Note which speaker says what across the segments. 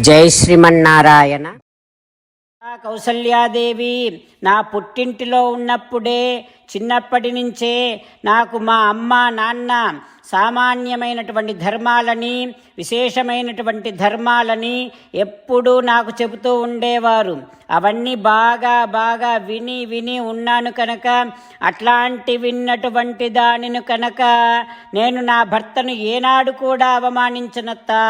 Speaker 1: జై శ్రీమన్నారాయణ.
Speaker 2: కౌసల్యాదేవి నా పుట్టింటిలో ఉన్నప్పుడే చిన్నప్పటి నుంచే నాకు మా అమ్మ నాన్న సామాన్యమైనటువంటి ధర్మాలని విశేషమైనటువంటి ధర్మాలని ఎప్పుడూ నాకు చెబుతూ ఉండేవారు. అవన్నీ బాగా బాగా విని విని ఉన్నాను కనుక అట్లాంటి విన్నటువంటి దానిని కనుక నేను నా భర్తను ఏనాడు కూడా అవమానించనత్తా.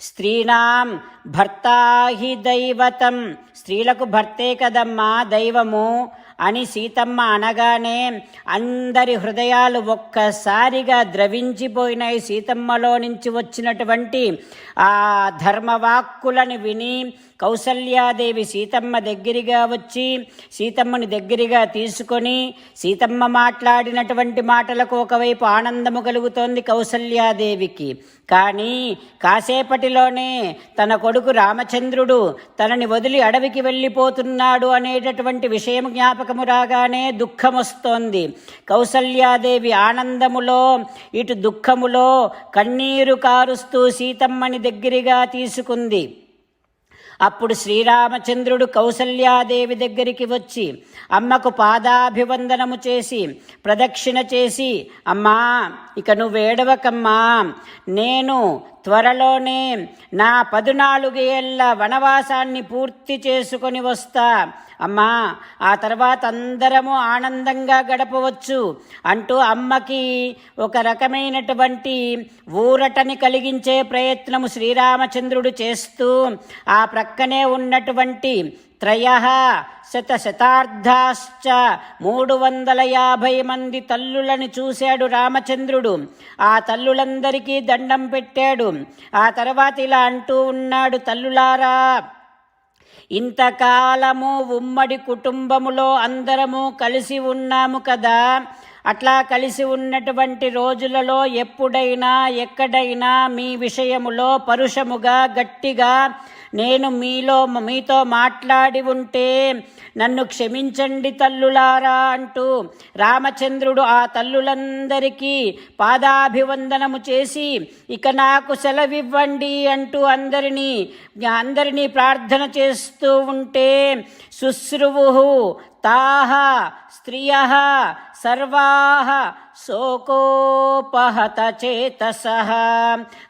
Speaker 2: స్త్రీణాం భర్తా హి దైవతం. స్త్రీలకు భర్తే కదమ్మా దైవము అని సీతమ్మ అనగానే అందరి హృదయాలు ఒక్కసారిగా ద్రవించిపోయినాయి. సీతమ్మలో నుంచి వచ్చినటువంటి ఆ ధర్మవాక్కులను విని కౌసల్యాదేవి సీతమ్మ దగ్గరగా వచ్చి సీతమ్మని దగ్గరగా తీసుకొని సీతమ్మ మాట్లాడినటువంటి మాటలకు ఒకవైపు ఆనందము కలుగుతోంది కౌసల్యాదేవికి. కానీ కాసేపటిలోనే తన కొడుకు రామచంద్రుడు తనని వదిలి అడవికి వెళ్ళిపోతున్నాడు అనేటటువంటి విషయం జ్ఞాపకము రాగానే దుఃఖం వస్తోంది కౌసల్యాదేవి ఆనందములో ఇటు దుఃఖములో కన్నీరు కారుస్తూ సీతమ్మని దగ్గరగా తీసుకుంది. అప్పుడు శ్రీరామచంద్రుడు కౌసల్యాదేవి దగ్గరికి వచ్చి అమ్మకు పాదాభివందనము చేసి ప్రదక్షిణ చేసి అమ్మా ఇక నువ్వు ఏడవకమ్మా. నేను త్వరలోనే నా పదునాలుగేళ్ళ వనవాసాన్ని పూర్తి చేసుకొని వస్తా. అమ్మా ఆ తర్వాత అందరము ఆనందంగా గడపవచ్చు అంటూ అమ్మకి ఒక రకమైనటువంటి ఊరటని కలిగించే ప్రయత్నము శ్రీరామచంద్రుడు చేస్తూ ఆ ప్రక్కనే ఉన్నటువంటి త్రయ శతశతార్థాశ్చ. మూడు వందల యాభై మంది తల్లులను చూశాడు రామచంద్రుడు. ఆ తల్లులందరికీ దండం పెట్టాడు. ఆ తర్వాత ఇలా అంటూ ఉన్నాడు తల్లులారా ఇంతకాలము ఉమ్మడి కుటుంబములో అందరము కలిసి ఉన్నాము కదా. అట్లా కలిసి ఉన్నటువంటి రోజులలో ఎప్పుడైనా ఎక్కడైనా మీ విషయములో పరుషముగా గట్టిగా నేను మీలో మీతో మాట్లాడి ఉంటే నన్ను క్షమించండి తల్లులారా అంటూ రామచంద్రుడు ఆ తల్లులందరికీ పాదాభివందనము చేసి ఇక నాకు సెలవివ్వండి అంటూ అందరినీ అందరినీ ప్రార్థన చేస్తూ ఉంటే శుశ్రువు తాహ స్త్రియ సర్వా శోకోపహత చేతస.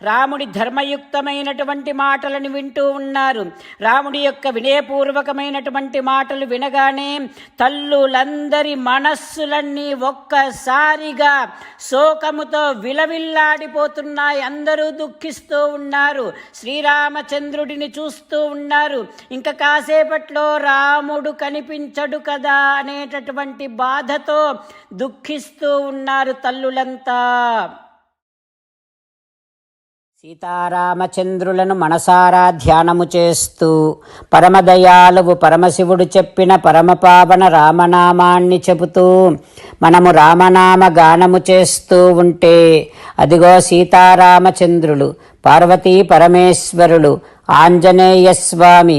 Speaker 2: రాముడి ధర్మయుక్తమైనటువంటి మాటలను వింటూ ఉన్నారు. రాముడి యొక్క వినయపూర్వకమైనటువంటి మాటలు వినగానే తల్లులందరి మనస్సులన్నీ ఒక్కసారిగా శోకముతో విలవిల్లాడిపోతున్నాయి. అందరూ దుఃఖిస్తూ ఉన్నారు. శ్రీరామచంద్రుడిని చూస్తూ ఉన్నారు. ఇంకా కాసేపట్లో రాముడు కనిపించడు కదా. అనేటటువంటి బాధతో దుఃఖిస్తూ ఉన్నారు తల్లులంతా. సీతారామచంద్రులను మనసారా ధ్యానము చేస్తూ పరమదయాలువు పరమశివుడు చెప్పిన పరమపావన రామనామాన్ని చెబుతూ మనము రామనామ గానము చేస్తూ ఉంటే అదిగో సీతారామచంద్రులు పార్వతీ పరమేశ్వరులు ఆంజనేయ స్వామి